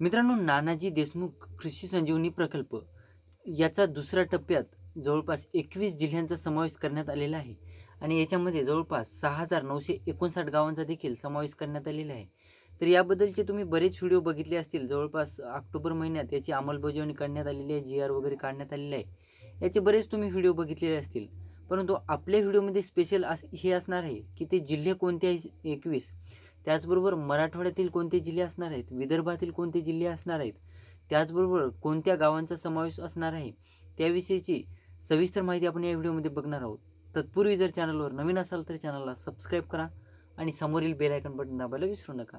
मित्रांनो नानाजी देशमुख कृषी संजीवनी प्रकल्प याचा दुसऱ्या टप्प्यात जवळपास एकवीस जिल्ह्यांचा समावेश करण्यात आलेला आहे आणि याच्यामध्ये जवळपास सहा हजार नऊशे एकोणसाठ गावांचा देखील समावेश करण्यात आलेला आहे. तर याबद्दलचे तुम्ही बरेच व्हिडिओ बघितले असतील. जवळपास ऑक्टोबर महिन्यात याची अंमलबजावणी करण्यात आलेली आहे जी आर वगैरे काढण्यात आलेले आहे. याचे बरेच तुम्ही व्हिडिओ बघितलेले असतील. परंतु आपल्या व्हिडिओमध्ये स्पेशल अस हे असणार आहे की ते जिल्हे कोणते आहे एकवीस? त्याचबरोबर मराठवाड्यातील कोणते जिल्हे असणार आहेत? विदर्भातील कोणते जिल्हे असणार आहेत? त्याचबरोबर कोणत्या गावांचा समावेश असणार आहे? त्याविषयीची सविस्तर माहिती आपण या व्हिडिओमध्ये बघणार आहोत. तत्पूर्वी जर चॅनलवर नवीन असाल तर चॅनलला सबस्क्राईब करा आणि समोरील बेल आयकन बटन दाबायला विसरू नका.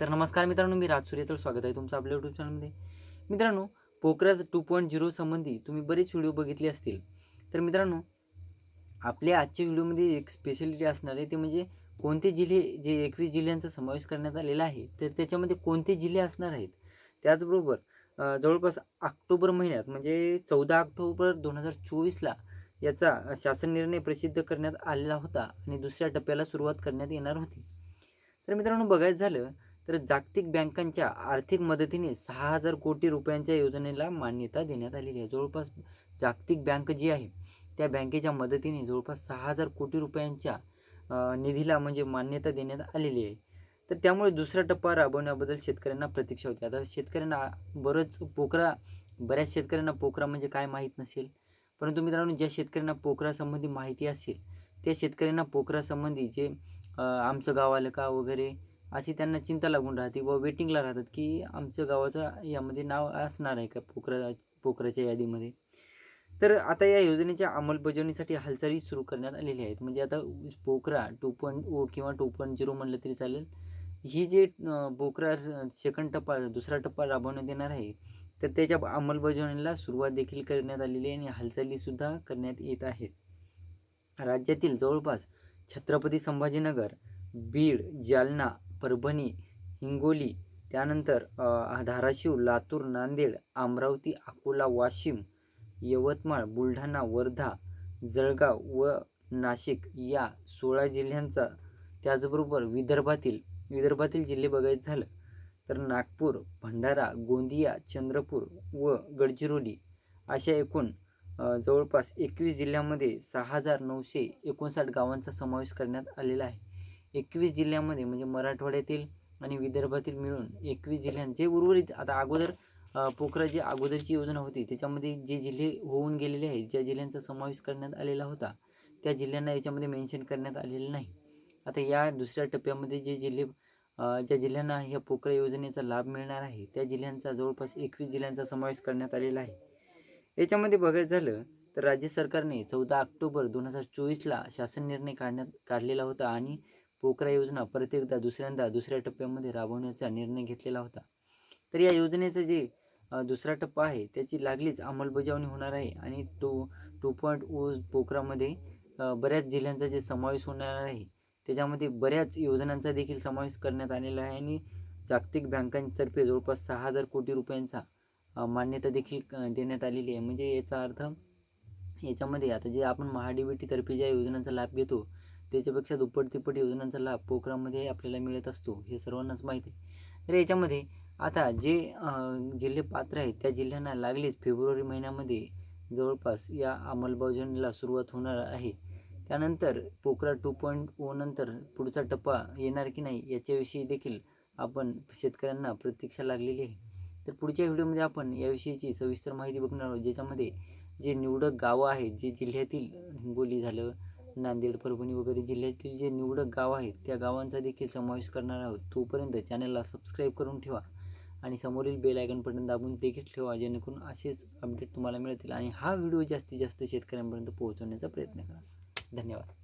तर नमस्कार मित्रांनो मी राज सूर्य तर स्वागत आहे तुमचं आपल्या यूट्यूब चॅनलमध्ये मित्रांनो पोखराज टू पॉईंट झिरो संबंधी तुम्ही बरेच व्हिडिओ बघितले असतील. तर मित्रांनो आपल्या आजच्या व्हिडिओमध्ये एक स्पेशालिटी असणार आहे ते म्हणजे कोणते जिल्हे जे एकवीस जिल्ह्यांचा समावेश करण्यात आलेला आहे तर त्याच्यामध्ये कोणते जिल्हे असणार आहेत? त्याचबरोबर जवळपास ऑक्टोबर महिन्यात म्हणजे चौदा ऑक्टोबर दोन हजार चोवीसला याचा शासन निर्णय प्रसिद्ध करण्यात आलेला होता आणि दुसऱ्या टप्प्याला सुरुवात करण्यात येणार होती. तर मित्रांनो बघायचं झालं तर जागतिक बँकांच्या आर्थिक मदतीने सहा हजार कोटी रुपयांच्या योजनेला मान्यता देण्यात आलेली आहे. जवळपास जागतिक बँक जी आहे त्या बँकेच्या मदतीने जवळपास सहा हजार कोटी रुपयांच्या निधीला म्हणजे मान्यता देण्यात आलेली आहे. तर त्यामुळे दुसरा टप्पा राबवण्याबद्दल शेतकऱ्यांना प्रतीक्षा होती. आता शेतकऱ्यांना बरंच पोकरा बऱ्याच शेतकऱ्यांना पोकरा म्हणजे काय माहीत नसेल. परंतु मित्रांनो ज्या शेतकऱ्यांना पोकरासंबंधी माहिती असेल त्या शेतकऱ्यांना पोकरासंबंधी जे आमचं गाव आलं का वगैरे अशी त्यांना चिंता लागून राहते व वेटिंगला राहतात की आमचं गावाचं यामध्ये नाव असणार आहे का पोकरा पोकराच्या यादीमध्ये? तर आता या योजनेच्या अंमलबजावणीसाठी हालचाली सुरू करण्यात आलेल्या आहेत. म्हणजे आता पोकरा टू पॉईंट ओ किंवा टू पॉईंट झिरो म्हणलं तरी चालेल. ही जे पोकरा सेकंड टप्पा दुसरा टप्पा राबवण्यात येणार आहे तर त्याच्या अंमलबजावणीला सुरुवात देखील करण्यात आलेली आहे आणि हालचालीसुद्धा करण्यात येत आहेत. राज्यातील जवळपास छत्रपती संभाजीनगर बीड जालना परभणी हिंगोली त्यानंतर धाराशिव लातूर नांदेड अमरावती अकोला वाशिम यवतमाळ बुलढाणा वर्धा जळगाव व नाशिक या सोळा जिल्ह्यांचा त्याचबरोबर विदर्भातील विदर्भातील जिल्हे बघायचं झालं तर नागपूर भंडारा गोंदिया चंद्रपूर व गडचिरोली अशा एकूण जवळपास एकवीस जिल्ह्यामध्ये सहा हजार नऊशे एकोणसाठ गावांचा समावेश करण्यात आलेला आहे. एकवीस जिल्ह्यामध्ये म्हणजे मराठवाड्यातील आणि विदर्भातील मिळून एकवीस जिल्ह्यांचे उर्वरित आता अगोदर पोखरा जी अगोदरची योजना होती. त्याच्यामध्ये जे जिल्हे होऊन गेलेले आहेत ज्या जिल्ह्यांचा समावेश करण्यात आलेला होता त्या जिल्ह्यांना याच्यामध्ये मेन्शन करण्यात आलेलं नाही. आता या दुसऱ्या टप्प्यामध्ये जे जिल्हे ज्या जिल्ह्यांना ह्या पोखरा योजनेचा लाभ मिळणार आहे त्या जिल्ह्यांचा जवळपास एकवीस जिल्ह्यांचा समावेश करण्यात आलेला आहे. याच्यामध्ये बघायचं झालं तर राज्य सरकारने चौदा ऑक्टोबर दोन हजार चोवीसला शासन निर्णय काढण्यात काढलेला होता आणि पोखरा योजना परत एकदा दुसऱ्यांदा दुसऱ्या टप्प्यामध्ये राबवण्याचा निर्णय घेतलेला होता. तर या योजनेचं जे दुसरा टप्पा आहे. त्याची लागलीच अंमलबजावणी होणार आहे आणि टू टू पॉईंट ओ पोखरामध्ये बऱ्याच जिल्ह्यांचा जे समावेश होणार आहे त्याच्यामध्ये बऱ्याच योजनांचा देखील समावेश करण्यात आलेला आहे आणि जागतिक बँकांतर्फे जवळपास सहा हजार कोटी रुपयांचा मान्यता देखील देण्यात आलेली आहे. म्हणजे याचा अर्थ याच्यामध्ये आता जे आपण महाडीबीटीतर्फे ज्या योजनांचा लाभ घेतो त्याच्यापेक्षा दुप्पट तिप्पट योजनांचा लाभ पोखरामध्ये आपल्याला मिळत असतो हे सर्वांनाच माहिती आहे. तर याच्यामध्ये आता जे जिल्हे पात्र आहेत त्या जिल्ह्यांना लागलीच फेब्रुवारी महिन्यामध्ये जवळपास या अंमलबजावणीला सुरुवात होणार आहे. त्यानंतर पोखरा टू पॉईंट ओ नंतर पुढचा टप्पा येणार की नाही याच्याविषयी देखील आपण शेतकऱ्यांना प्रतीक्षा लागलेली आहे. तर पुढच्या व्हिडिओमध्ये आपण याविषयीची सविस्तर माहिती बघणार आहोत ज्याच्यामध्ये जे निवडक गावं आहेत जे जिल्ह्यातील हिंगोली झालं नांदेड परभणी वगैरे जिल्ह्यातील जे निवडक गाव आहेत त्या गावांचा देखील समावेश करणार आहोत. तोपर्यंत चॅनलला सबस्क्राईब करून ठेवा. आणि समोरील बेल आयकन बटन दाबून देखील ठेवा जेणेकरून असेच अपडेट तुम्हाला मिळतील आणि हा व्हिडिओ जास्तीत जास्त शेतकऱ्यांपर्यंत पोहोचवण्याचा प्रयत्न करा. धन्यवाद.